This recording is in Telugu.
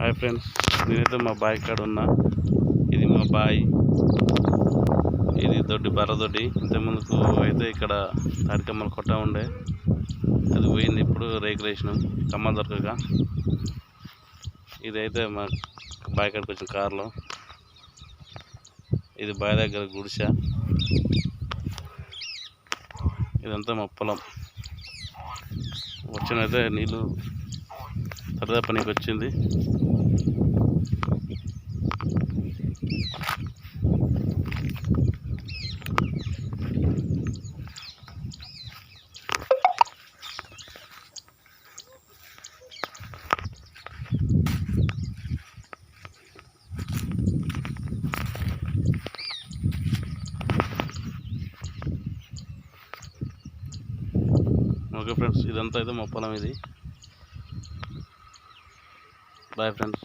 హాయ్ ఫ్రెండ్స్ నేనైతే మా బాయ్ కాడ ఉన్నా. ఇది మా బాయ్. ఇది దొడ్డి బర్రదొడ్డి. ఇంతకుముందుకు అయితే ఇక్కడ తాడికమ్మలు కొట్ట ఉండే. అది పోయింది ఇప్పుడు రేకులు వేసినాం కమ్మలు దొరకక. ఇదైతే మా బాయ్ కాడికి వచ్చిన కారులో. ఇది బాయ్ దగ్గర గుడిస. ఇదంతా మా పొలం. వచ్చినైతే నీళ్ళు సరదా పనికి వచ్చింది. ఓకే ఫ్రెండ్స్ ఇదంతా అయితే మా పొలం ఇది Bye friends.